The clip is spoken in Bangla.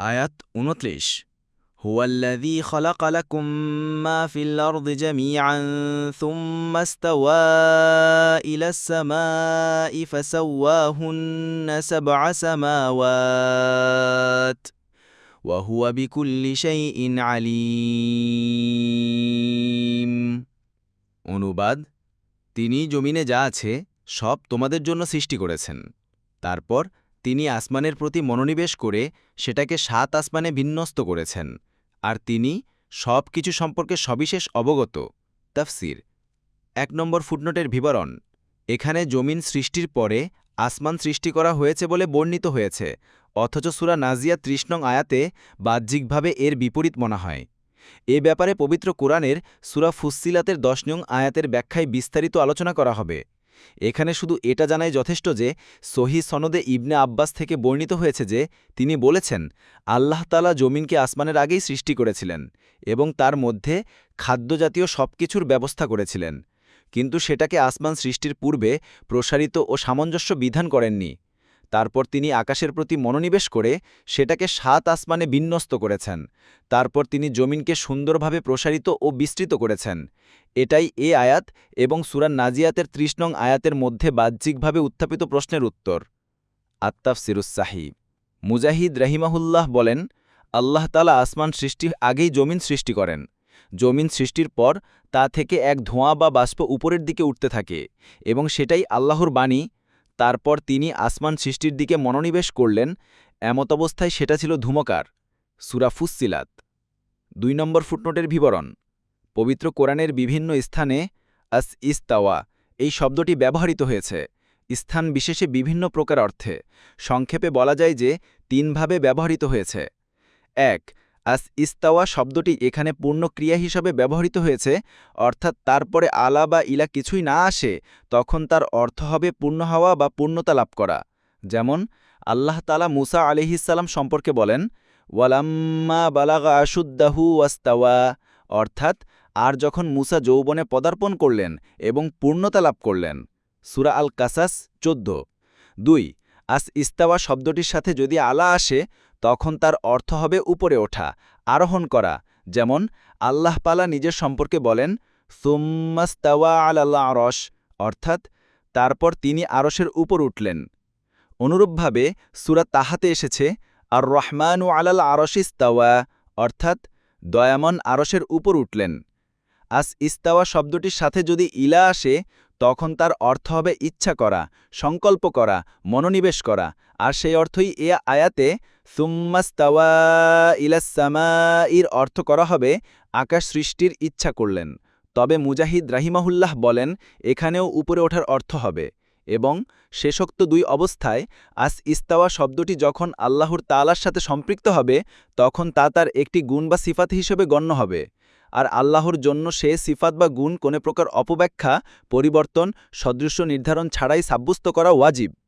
আয়াত উনত্রিশ هو الذي خلق لكم ما في الأرض جميعا ثم استوى إلى السماء فسواهن سبع سماوات وهو بكل شيء عليم অনুবাদ তিনি জমিনে যা আছে সব তোমাদের জন্য সৃষ্টি করেছেন তারপর তিনি আসমানের প্রতি মনোনিবেশ করে সেটাকে সাত আসমানে বিন্যস্ত করেছেন, আর তিনি সব কিছু সম্পর্কে সবিশেষ অবগত। তাফসির। এক নম্বর ফুটনোটের বিবরণ। এখানে জমিন সৃষ্টির পরে আসমান সৃষ্টি করা হয়েছে বলে বর্ণিত হয়েছে, অথচ সুরা নাজিয়া নং আয়াতে বাহ্যিকভাবে এর বিপরীত মনে হয়। এ ব্যাপারে পবিত্র কোরআনের সুরা ফুসিলাতের দশ নং আয়াতের ব্যাখ্যায় বিস্তারিত আলোচনা করা হবে। এখানে শুধু এটা জানাই যথেষ্ট যে সহি সনদে ইবনে আব্বাস থেকে বর্ণিত হয়েছে যে তিনি বলেছেন, আল্লাহ তালা জমিনকে আসমানের আগেই সৃষ্টি করেছিলেন এবং তার মধ্যে খাদ্যজাতীয় সব কিছুর ব্যবস্থা করেছিলেন। কিন্তু সেটাকে আসমান সৃষ্টির পূর্বে প্রসারিত ও সামঞ্জস্য বিধান করেননি। তারপর তিনি আকাশের প্রতি মনোনিবেশ করে সেটাকে সাত আসমানে বিন্যস্ত করেছেন। তারপর তিনি জমিনকে সুন্দরভাবে প্রসারিত ও বিস্তৃত করেছেন। এটাই এ আয়াত এবং সুরান নাজিয়াতের ত্রিশ নং আয়াতের মধ্যে বাহ্যিকভাবে উত্থাপিত প্রশ্নের উত্তর। আত্তাফ সিরুসাহি মুজাহিদ রহিমাহুল্লাহ বলেন, আল্লাহ তালা আসমান সৃষ্টি আগেই জমিন সৃষ্টি করেন। জমিন সৃষ্টির পর তা থেকে এক ধোঁয়া বা বাষ্প উপরের দিকে উঠতে থাকে এবং সেটাই আল্লাহর বাণী তারপর তিনি আসমান সৃষ্টির দিকে মনোনিবেশ করলেন, এমত অবস্থায় সেটা ছিল ধুমকার। সুরাফুসিলাত দুই নম্বর ফুটনোটের বিবরণ। পবিত্র কোরআনের বিভিন্ন স্থানে আস ইস্তাওয়া, এই শব্দটি ব্যবহৃত হয়েছে। স্থান বিশেষে বিভিন্ন প্রকার অর্থে। সংক্ষেপে বলা যায় যে তিনভাবে ব্যবহৃত হয়েছে। এক আস ইস্তাওয়া শব্দটি এখানে পূর্ণ ক্রিয়া হিসাবে ব্যবহৃত হয়েছে, অর্থাৎ তারপরে আলা বা ইলা কিছুই না আসে, তখন তার অর্থ হবে পূর্ণ হওয়া বা পূর্ণতা লাভ করা। যেমন, আল্লাহ তালা মুসা আলিহিসাল্লাম সম্পর্কে বলেন, ওয়ালাম্মা বালাগা আশুদ্দাহু ওয়াস্তাওয়া অর্থাৎ, আর যখন মুসা যৌবনে পদার্পণ করলেন এবং পূর্ণতা লাভ করলেন সুরা আল কাসাস চোদ্দ। দুই, আস ইস্তাওয়া শব্দটির সাথে যদি আলা আসে তখন তার অর্থ হবে উপরে ওঠা, আরোহণ করা। যেমন, আল্লাহ পালা নিজের সম্পর্কে বলেন, সুম্মাস্তাওয়া আল্লাহ আরস অর্থাৎ, তারপর তিনি আরসের উপর উঠলেন। অনুরূপভাবে, সুরা তাহাতে এসেছে আর রহমানু আলাল আরসিস্তাওয়া অর্থাৎ, দয়ামন আরসের উপর উঠলেন। আস ইস্তাওয়া শব্দটির সাথে যদি ইলা আসে তখন তার অর্থ হবে ইচ্ছা করা, সংকল্প করা, মনোনিবেশ করা। আর সেই অর্থই এ আয়াতে, সুম্মাস্তাওয়া ইলাসামা ইর অর্থ করা হবে, আকাশ সৃষ্টির ইচ্ছা করলেন। তবে মুজাহিদ রাহিমাহুল্লাহ বলেন, এখানেও উপরে ওঠার অর্থ হবে। এবং শেষোক্ত দুই অবস্থায়, আস ইস্তাওয়া শব্দটি যখন আল্লাহর তালার সাথে সম্পৃক্ত হবে, তখন তা তার একটি গুণ বা সিফাত হিসেবে গণ্য হবে। আর আল্লাহর জন্য সে সিফাত বা গুণ কোনো প্রকার অপব্যাখ্যা, পরিবর্তন, সদৃশ্য নির্ধারণ ছাড়াই সাব্যস্ত করা ওয়াজিব।